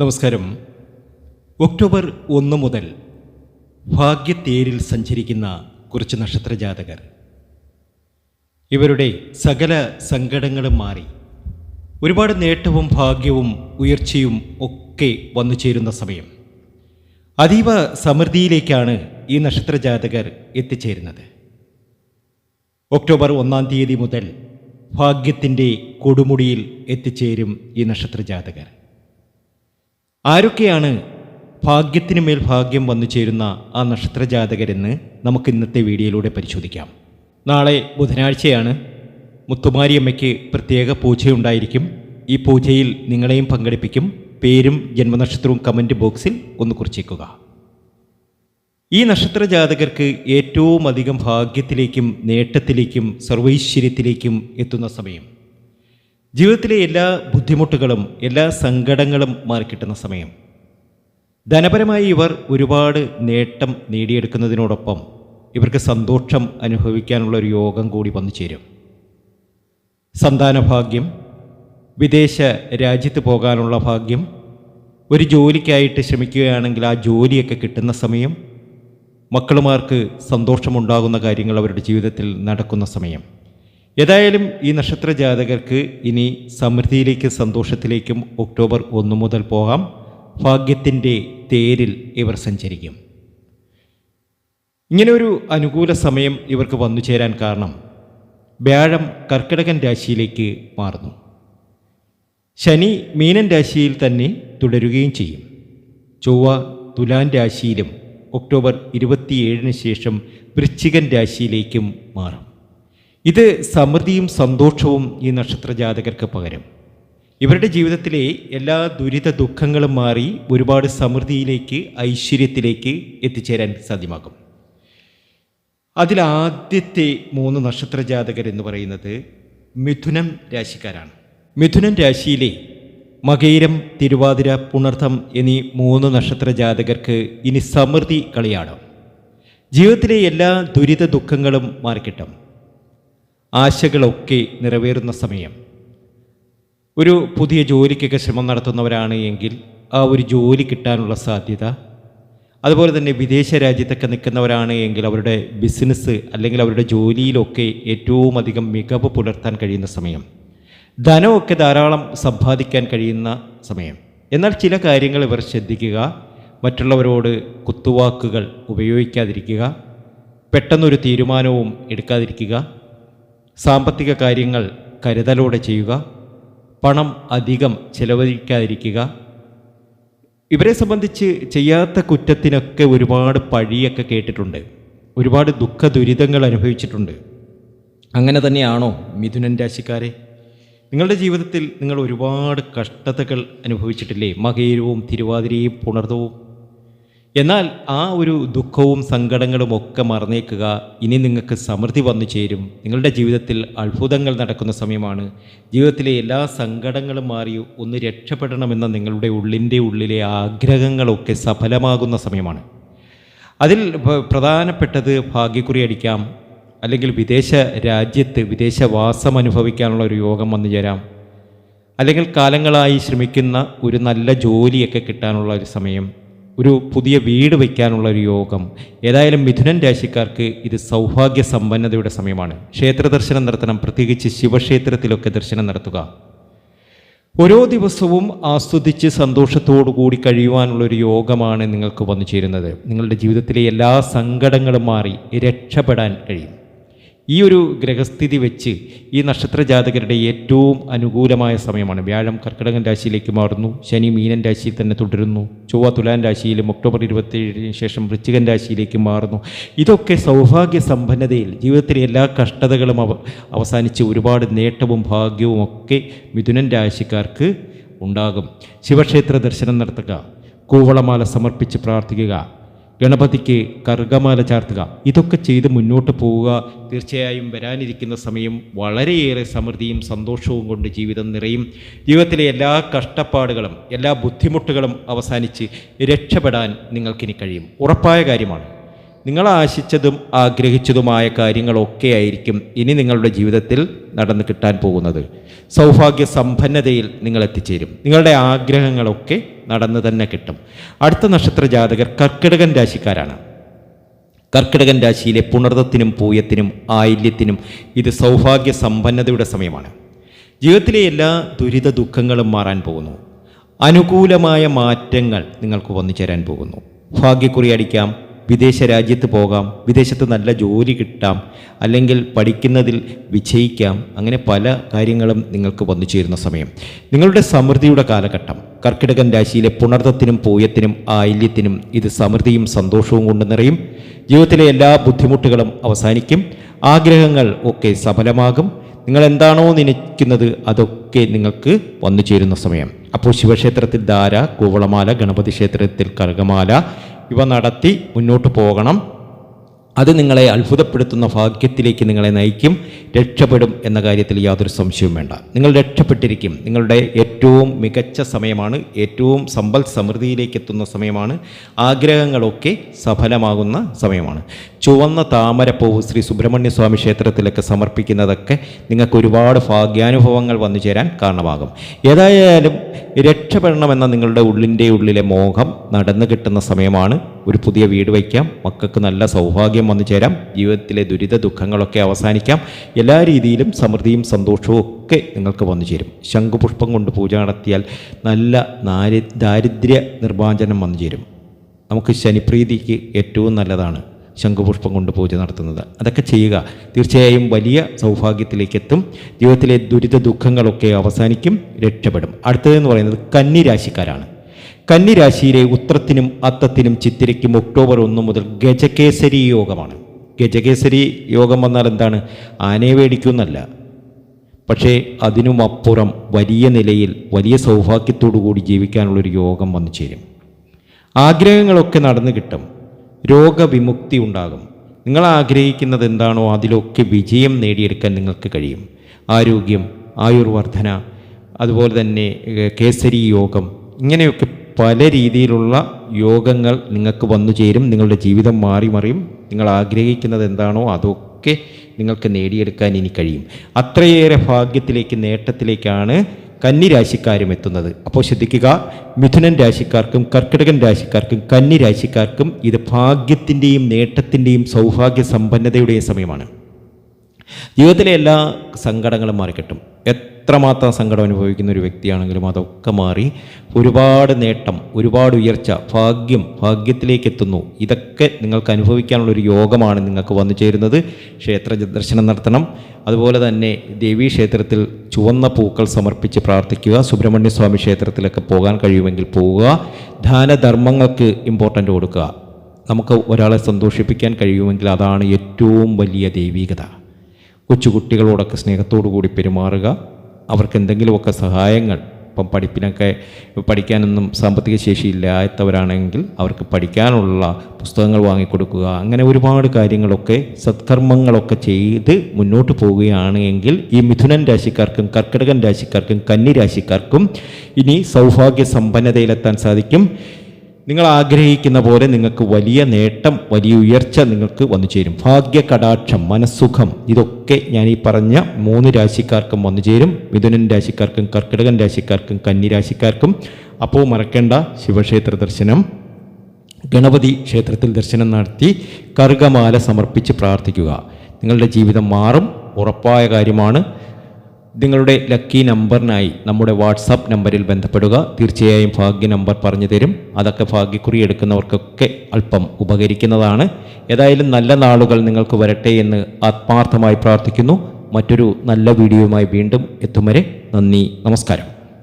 നമസ്കാരം. ഒക്ടോബർ ഒന്ന് മുതൽ ഭാഗ്യത്തേരിൽ സഞ്ചരിക്കുന്ന കുറച്ച് നക്ഷത്രജാതകർ. ഇവരുടെ സകല സങ്കടങ്ങളും മാറി. ഒരുപാട് നേട്ടവും ഭാഗ്യവും ഉയർച്ചയും ഒക്കെ വന്നു ചേരുന്ന സമയം. അതീവ സമൃദ്ധിയിലേക്കാണ് ഈ നക്ഷത്രജാതകർ എത്തിച്ചേരുന്നത്. ഒക്ടോബർ ഒന്നാം തീയതി മുതൽ ഭാഗ്യത്തിന്റെ കൊടുമുടിയിൽ എത്തിച്ചേരും ഈ നക്ഷത്രജാതകർ. ആരൊക്കെയാണ് ഭാഗ്യത്തിന് മേൽ ഭാഗ്യം വന്നു ചേരുന്ന ആ നക്ഷത്രജാതകരെന്ന് നമുക്ക് ഇന്നത്തെ വീഡിയോയിലൂടെ പരിശോധിക്കാം. നാളെ ബുധനാഴ്ചയാണ്. മുത്തുമാരിയമ്മയ്ക്ക് പ്രത്യേക പൂജയുണ്ടായിരിക്കും. ഈ പൂജയിൽ നിങ്ങളെയും പങ്കെടുപ്പിക്കും. പേരും ജന്മനക്ഷത്രവും കമന്റ് ബോക്സിൽ ഒന്ന് കുറിച്ചേക്കുക. ഈ നക്ഷത്രജാതകർക്ക് ഏറ്റവും അധികം ഭാഗ്യത്തിലേക്കും നേട്ടത്തിലേക്കും സർവൈശ്വര്യത്തിലേക്കും എത്തുന്ന സമയം ജീവിതത്തിലെ എല്ലാ ബുദ്ധിമുട്ടുകളും എല്ലാ സങ്കടങ്ങളും മാറിക്കിട്ടുന്ന സമയം. ധനപരമായി ഇവർ ഒരുപാട് നേട്ടം നേടിയെടുക്കുന്നതിനോടൊപ്പം ഇവർക്ക് സന്തോഷം അനുഭവിക്കാനുള്ള ഒരു യോഗം കൂടി വന്നു ചേരും. സന്താനഭാഗ്യം വിദേശ രാജ്യത്ത് പോകാനുള്ള ഭാഗ്യം ഒരു ജോലിക്കായിട്ട് ശ്രമിക്കുകയാണെങ്കിൽ ആ ജോലിയൊക്കെ കിട്ടുന്ന സമയം മക്കളുമാർക്ക് സന്തോഷമുണ്ടാകുന്ന കാര്യങ്ങൾ അവരുടെ ജീവിതത്തിൽ നടക്കുന്ന സമയം. ഏതായാലും ഈ നക്ഷത്ര ജാതകർക്ക് ഇനി സമൃദ്ധിയിലേക്കും സന്തോഷത്തിലേക്കും ഒക്ടോബർ ഒന്ന് മുതൽ പോകാം. ഭാഗ്യത്തിന്റെ തേരിൽ ഇവർ സഞ്ചരിക്കും. ഇങ്ങനെ അനുകൂല സമയം ഇവർക്ക് വന്നു ചേരാൻ കാരണം വ്യാഴം കർക്കിടകൻ രാശിയിലേക്ക് മാറുന്നു. ശനി മീനൻ രാശിയിൽ തന്നെ തുടരുകയും ചെയ്യും. ചൊവ്വ തുലാൻ രാശിയിലും ഒക്ടോബർ ഇരുപത്തിയേഴിന് ശേഷം വൃശ്ചികൻ രാശിയിലേക്കും മാറും. ഇത് സമൃദ്ധിയും സന്തോഷവും ഈ നക്ഷത്ര ജാതകർക്ക് പകരം. ഇവരുടെ ജീവിതത്തിലെ എല്ലാ ദുരിത ദുഃഖങ്ങളും മാറി ഒരുപാട് സമൃദ്ധിയിലേക്ക് ഐശ്വര്യത്തിലേക്ക് എത്തിച്ചേരാൻ സാധ്യമാകും. അതിലാദ്യത്തെ മൂന്ന് നക്ഷത്ര ജാതകർ എന്ന് പറയുന്നത് മിഥുനം രാശിക്കാരാണ്. മിഥുനം രാശിയിലെ മകയിരം തിരുവാതിര പുണർത്തം എന്നീ മൂന്ന് നക്ഷത്ര ജാതകർക്ക് ഇനി സമൃദ്ധി കളിയാണ്. ജീവിതത്തിലെ എല്ലാ ദുരിത ദുഃഖങ്ങളും മാറിക്കിട്ടും. ആശകളൊക്കെ നിറവേറുന്ന സമയം. ഒരു പുതിയ ജോലിക്കൊക്കെ ശ്രമം നടത്തുന്നവരാണ് എങ്കിൽ ആ ഒരു ജോലി കിട്ടാനുള്ള സാധ്യത. അതുപോലെ തന്നെ വിദേശ രാജ്യത്തൊക്കെ നിൽക്കുന്നവരാണ് എങ്കിൽ അവരുടെ ബിസിനസ് അല്ലെങ്കിൽ അവരുടെ ജോലിയിലൊക്കെ ഏറ്റവും അധികം മികവ് പുലർത്താൻ കഴിയുന്ന സമയം. ധനമൊക്കെ ധാരാളം സമ്പാദിക്കാൻ കഴിയുന്ന സമയം. എന്നാൽ ചില കാര്യങ്ങൾ ഇവർ ശ്രദ്ധിക്കുക മറ്റുള്ളവരോട് കുത്തുവാക്കുകൾ ഉപയോഗിക്കാതിരിക്കുക പെട്ടെന്നൊരു തീരുമാനവും എടുക്കാതിരിക്കുക സാമ്പത്തിക കാര്യങ്ങൾ കരുതലോടെ ചെയ്യുക. പണം അധികം ചെലവഴിക്കാതിരിക്കുക. ഇവരെ സംബന്ധിച്ച് ചെയ്യാത്ത കുറ്റത്തിനൊക്കെ ഒരുപാട് പഴിയൊക്കെ കേട്ടിട്ടുണ്ട്. ഒരുപാട് ദുഃഖ ദുരിതങ്ങൾ അനുഭവിച്ചിട്ടുണ്ട്. അങ്ങനെ തന്നെയാണോ മിഥുനൻ രാശിക്കാരെ? നിങ്ങളുടെ ജീവിതത്തിൽ നിങ്ങൾ ഒരുപാട് കഷ്ടതകൾ അനുഭവിച്ചിട്ടില്ലേ? മകയിരവും തിരുവാതിരയും പുണർത്തവും. എന്നാൽ ആ ഒരു ദുഃഖവും സങ്കടങ്ങളും ഒക്കെ മറന്നേക്കുക. ഇനി നിങ്ങൾക്ക് സമൃദ്ധി വന്നു ചേരും. നിങ്ങളുടെ ജീവിതത്തിൽ അത്ഭുതങ്ങൾ നടക്കുന്ന സമയമാണ്. ജീവിതത്തിലെ എല്ലാ സങ്കടങ്ങളും മാറി ഒന്ന് രക്ഷപ്പെടണമെന്ന നിങ്ങളുടെ ഉള്ളിന്റെ ഉള്ളിലെ ആഗ്രഹങ്ങളൊക്കെ സഫലമാകുന്ന സമയമാണ്. അതിൽ പ്രധാനപ്പെട്ടത് ഭാഗ്യക്കുറി അടിക്കാം. അല്ലെങ്കിൽ വിദേശ രാജ്യത്ത് വിദേശവാസം അനുഭവിക്കാനുള്ള ഒരു യോഗം വന്നു ചേരാം. അല്ലെങ്കിൽ കാലങ്ങളായി ശ്രമിക്കുന്ന ഒരു നല്ല ജോലിയൊക്കെ കിട്ടാനുള്ള ഒരു സമയം. ഒരു പുതിയ വീട് വയ്ക്കാനുള്ള ഒരു യോഗം. ഏതായാലും മിഥുനൻ രാശിക്കാർക്ക് ഇത് സൗഭാഗ്യ സമ്പന്നതയുടെ സമയമാണ്. ക്ഷേത്ര ദർശനം നടത്തണം. പ്രത്യേകിച്ച് ശിവക്ഷേത്രത്തിലൊക്കെ ദർശനം നടത്തുക. ഓരോ ദിവസവും ആസ്വദിച്ച് സന്തോഷത്തോടു കൂടി കഴിയുവാനുള്ള ഒരു യോഗമാണ് നിങ്ങൾക്ക് വന്നു ചേരുന്നത്. നിങ്ങളുടെ ജീവിതത്തിലെ എല്ലാ സങ്കടങ്ങളും മാറി രക്ഷപ്പെടാൻ കഴിയും. ഈ ഒരു ഗ്രഹസ്ഥിതി വെച്ച് ഈ നക്ഷത്ര ജാതകരുടെ ഏറ്റവും അനുകൂലമായ സമയമാണ്. വ്യാഴം കർക്കിടകൻ രാശിയിലേക്ക് മാറുന്നു. ശനി മീനൻ രാശിയിൽ തന്നെ തുടരുന്നു. ചൊവ്വ തുലാൻ രാശിയിലും ഒക്ടോബർ ഇരുപത്തിയേഴിന് ശേഷം വൃശ്ചികൻ രാശിയിലേക്ക് മാറുന്നു. ഇതൊക്കെ സൗഭാഗ്യ സമ്പന്നതയിൽ ജീവിതത്തിലെ എല്ലാ കഷ്ടതകളും അവ അവസാനിച്ച് ഒരുപാട് നേട്ടവും ഭാഗ്യവും ഒക്കെ മിഥുനൻ രാശിക്കാർക്ക് ഉണ്ടാകും. ശിവക്ഷേത്ര ദർശനം നടത്തുക. കൂവളമാല സമർപ്പിച്ച് പ്രാർത്ഥിക്കുക. ഗണപതിക്ക് കർഗമാല ചാർത്തുക. ഇതൊക്കെ ചെയ്ത് മുന്നോട്ട് പോവുക. തീർച്ചയായും വരാനിരിക്കുന്ന സമയം വളരെയേറെ സമൃദ്ധിയും സന്തോഷവും കൊണ്ട് ജീവിതം നിറയും. ജീവിതത്തിലെ എല്ലാ കഷ്ടപ്പാടുകളും എല്ലാ ബുദ്ധിമുട്ടുകളും അവസാനിച്ച് രക്ഷപ്പെടാൻ നിങ്ങൾക്കിനി കഴിയും. ഉറപ്പായ കാര്യമാണ്. നിങ്ങൾ ആശിച്ചതും ആഗ്രഹിച്ചതുമായ കാര്യങ്ങളൊക്കെ ആയിരിക്കും ഇനി നിങ്ങളുടെ ജീവിതത്തിൽ നടന്നു കിട്ടാൻ പോകുന്നത്. സൗഭാഗ്യ സമ്പന്നതയിൽ നിങ്ങൾ എത്തിച്ചേരും നിങ്ങളുടെ ആഗ്രഹങ്ങളൊക്കെ നടന്നു തന്നെ കിട്ടും. അടുത്ത നക്ഷത്ര ജാതകർ കർക്കിടകൻ രാശിക്കാരാണ്. കർക്കിടകൻ രാശിയിലെ പുണർത്തത്തിനും പൂയത്തിനും ആയില്യത്തിനും ഇത് സൗഭാഗ്യ സമ്പന്നതയുടെ സമയമാണ്. ജീവിതത്തിലെ എല്ലാ ദുരിത ദുഃഖങ്ങളും മാറാൻ പോകുന്നു. അനുകൂലമായ മാറ്റങ്ങൾ നിങ്ങൾക്ക് വന്നു ചേരാൻ പോകുന്നു. ഭാഗ്യക്കുറി അടിക്കാം വിദേശ രാജ്യത്ത് പോകാം വിദേശത്ത് നല്ല ജോലി കിട്ടാം അല്ലെങ്കിൽ പഠിക്കുന്നതിൽ വിജയിക്കാം. അങ്ങനെ പല കാര്യങ്ങളും നിങ്ങൾക്ക് വന്നു ചേരുന്ന സമയം. നിങ്ങളുടെ സമൃദ്ധിയുടെ കാലഘട്ടം കർക്കിടകൻ രാശിയിലെ പുണർത്തത്തിനും പൂയത്തിനും ആയില്യത്തിനും ഇത് സമൃദ്ധിയും സന്തോഷവും കൊണ്ട് നിറയും. ജീവിതത്തിലെ എല്ലാ ബുദ്ധിമുട്ടുകളും അവസാനിക്കും. ആഗ്രഹങ്ങൾ ഒക്കെ സഫലമാകും. നിങ്ങൾ എന്താണോ നനയ്ക്കുന്നത് അതൊക്കെ നിങ്ങൾക്ക് വന്നു ചേരുന്ന സമയം. അപ്പോൾ ശിവക്ഷേത്രത്തിൽ ധാര കൂവളമാല ഗണപതി ക്ഷേത്രത്തിൽ കർഗമാല ഇവ നടത്തി മുന്നോട്ട് പോകണം. അത് നിങ്ങളെ അത്ഭുതപ്പെടുത്തുന്ന ഭാഗ്യത്തിലേക്ക് നിങ്ങളെ നയിക്കും. രക്ഷപ്പെടും എന്ന കാര്യത്തിൽ യാതൊരു സംശയവും വേണ്ട. നിങ്ങൾ രക്ഷപ്പെട്ടിരിക്കും. നിങ്ങളുടെ ഏറ്റവും മികച്ച സമയമാണ്. ഏറ്റവും സമ്പൽ സമൃദ്ധിയിലേക്ക് എത്തുന്ന സമയമാണ്. ആഗ്രഹങ്ങളൊക്കെ സഫലമാകുന്ന സമയമാണ്. ചുവന്ന താമരപ്പൂവ് ശ്രീ സുബ്രഹ്മണ്യസ്വാമി ക്ഷേത്രത്തിലൊക്കെ സമർപ്പിക്കുന്നതൊക്കെ നിങ്ങൾക്ക് ഒരുപാട് ഭാഗ്യാനുഭവങ്ങൾ വന്നു ചേരാൻ കാരണമാകും. ഏതായാലും രക്ഷപ്പെടണമെന്ന നിങ്ങളുടെ ഉള്ളിന്റെ ഉള്ളിലെ മോഹം നടന്നു കിട്ടുന്ന സമയമാണ്. ഒരു പുതിയ വീട് വയ്ക്കാം. മക്കൾക്ക് നല്ല സൗഭാഗ്യം വന്നു ചേരാം. ജീവിതത്തിലെ ദുരിത ദുഃഖങ്ങളൊക്കെ അവസാനിക്കാം. എല്ലാ രീതിയിലും സമൃദ്ധിയും സന്തോഷവും ഒക്കെ നിങ്ങൾക്ക് വന്നു ചേരും. ശംഖുപുഷ്പം കൊണ്ട് പൂജ നടത്തിയാൽ നല്ല ദാരിദ്ര്യ നിർമ്മാർജനം വന്നു ചേരും. നമുക്ക് ശനിപ്രീതിക്ക് ഏറ്റവും നല്ലതാണ്. ശംഖുപുഷ്പം കൊണ്ട് പൂജ നടത്തുന്നത്. അതൊക്കെ ചെയ്യുക. തീർച്ചയായും വലിയ സൗഭാഗ്യത്തിലേക്ക് എത്തും ജീവിതത്തിലെ ദുരിത ദുഃഖങ്ങളൊക്കെ അവസാനിക്കും രക്ഷപ്പെടും. അടുത്തതെന്ന് പറയുന്നത് കന്നിരാശിക്കാരാണ്. കന്നിരാശിയിലെ ഉത്രത്തിനും അത്തത്തിനും ചിത്തിരയ്ക്കും ഒക്ടോബർ ഒന്ന് മുതൽ ഗജകേസരി യോഗമാണ്. ഗജകേസരി യോഗം വന്നാൽ എന്താണ്? ആനയെ മേടിക്കുമെന്നല്ല പക്ഷേ അതിനുമപ്പുറം വലിയ നിലയിൽ വലിയ സൗഭാഗ്യത്തോടു കൂടി ജീവിക്കാനുള്ളൊരു യോഗം വന്നു ചേരും. ആഗ്രഹങ്ങളൊക്കെ നടന്നു കിട്ടും. രോഗവിമുക്തി ഉണ്ടാകും. നിങ്ങൾ ആഗ്രഹിക്കുന്നത് എന്താണോ അതിലൊക്കെ വിജയം നേടിയെടുക്കാൻ നിങ്ങൾക്ക് കഴിയും. ആരോഗ്യം ആയുർവർദ്ധന അതുപോലെ തന്നെ കേസരി യോഗം ഇങ്ങനെയൊക്കെ പല രീതിയിലുള്ള യോഗങ്ങൾ നിങ്ങൾക്ക് വന്നു ചേരും. നിങ്ങളുടെ ജീവിതം മാറി മറിയും. നിങ്ങൾ ആഗ്രഹിക്കുന്നത് എന്താണോ അതൊക്കെ നിങ്ങൾക്ക് നേടിയെടുക്കാൻ ഇനി കഴിയും. അത്രയേറെ ഭാഗ്യത്തിലേക്ക് നേട്ടത്തിലേക്കാണ് കന്നി രാശിക്കാരും എത്തുന്നത്. അപ്പോൾ ശ്രദ്ധിക്കുക മിഥുനൻ രാശിക്കാർക്കും കർക്കിടകൻ രാശിക്കാർക്കും കന്നി രാശിക്കാർക്കും ഇത് ഭാഗ്യത്തിന്റെയും നേട്ടത്തിന്റെയും സൗഭാഗ്യ സമ്പന്നതയുടെയും സമയമാണ്. ജീവിതത്തിലെ എല്ലാ സങ്കടങ്ങളും മാറിക്കിട്ടും. എത്രമാത്രം സങ്കടം അനുഭവിക്കുന്ന ഒരു വ്യക്തിയാണെങ്കിലും അതൊക്കെ മാറി ഒരുപാട് നേട്ടം ഒരുപാട് ഉയർച്ച ഭാഗ്യം ഭാഗ്യത്തിലേക്ക് എത്തുന്നു ഇതൊക്കെ നിങ്ങൾക്ക് അനുഭവിക്കാനുള്ള ഒരു യോഗമാണ് നിങ്ങൾക്ക് വന്നു ചേരുന്നത്. ക്ഷേത്ര ദർശനം നടത്തണം. അതുപോലെ തന്നെ ദേവീ ക്ഷേത്രത്തിൽ ചുവന്ന പൂക്കൾ സമർപ്പിച്ച് പ്രാർത്ഥിക്കുക. സുബ്രഹ്മണ്യ സ്വാമി ക്ഷേത്രത്തിലൊക്കെ പോകാൻ കഴിയുമെങ്കിൽ പോവുക. ദാനധർമ്മങ്ങൾക്ക് ഇമ്പോർട്ടന്റ് കൊടുക്കുക. നമുക്ക് ഒരാളെ സന്തോഷിപ്പിക്കാൻ കഴിയുമെങ്കിൽ അതാണ് ഏറ്റവും വലിയ ദൈവികത. കൊച്ചുകുട്ടികളോടൊക്കെ സ്നേഹത്തോടു കൂടി പെരുമാറുക. അവർക്ക് എന്തെങ്കിലുമൊക്കെ സഹായങ്ങൾ ഇപ്പം പഠിപ്പിനൊക്കെ പഠിക്കാനൊന്നും സാമ്പത്തിക ശേഷി ഇല്ലാത്തവരാണെങ്കിൽ അവർക്ക് പഠിക്കാനുള്ള പുസ്തകങ്ങൾ വാങ്ങിക്കൊടുക്കുക അങ്ങനെ ഒരുപാട് കാര്യങ്ങളൊക്കെ സത്കർമ്മങ്ങളൊക്കെ ചെയ്ത് മുന്നോട്ട് പോവുകയാണ് എങ്കിൽ ഈ മിഥുനൻ രാശിക്കാർക്കും കർക്കിടകൻ രാശിക്കാർക്കും കന്നി രാശിക്കാർക്കും ഇനി സൗഭാഗ്യ സമ്പന്നതയിലെത്താൻ സാധിക്കും. നിങ്ങൾ ആഗ്രഹിക്കുന്ന പോലെ നിങ്ങൾക്ക് വലിയ നേട്ടം വലിയ ഉയർച്ച നിങ്ങൾക്ക് വന്നു ചേരും. ഭാഗ്യ കടാക്ഷം മനസ്സുഖം ഇതൊക്കെ ഞാൻ ഈ പറഞ്ഞ മൂന്ന് രാശിക്കാർക്കും വന്നു ചേരും. മിഥുനൻ രാശിക്കാർക്കും കർക്കിടകൻ രാശിക്കാർക്കും കന്നി രാശിക്കാർക്കും. അപ്പോൾ മറക്കേണ്ട ശിവക്ഷേത്ര ദർശനം ഗണപതി ക്ഷേത്രത്തിൽ ദർശനം നടത്തി കർഗമാല സമർപ്പിച്ച് പ്രാർത്ഥിക്കുക. നിങ്ങളുടെ ജീവിതം മാറും ഉറപ്പായ കാര്യമാണ്. നിങ്ങളുടെ ലക്കി നമ്പറിനായി നമ്മുടെ വാട്സാപ്പ് നമ്പറിൽ ബന്ധപ്പെടുക. തീർച്ചയായും ഭാഗ്യ നമ്പർ പറഞ്ഞു തരും. അതൊക്കെ ഭാഗ്യക്കുറി എടുക്കുന്നവർക്കൊക്കെ അല്പം ഉപകരിക്കുന്നതാണ്. ഏതായാലും നല്ല നാളുകൾ നിങ്ങൾക്ക് വരട്ടെ എന്ന് ആത്മാർത്ഥമായി പ്രാർത്ഥിക്കുന്നു. മറ്റൊരു നല്ല വീഡിയോയുമായി വീണ്ടും എത്തും വരെ നന്ദി നമസ്കാരം.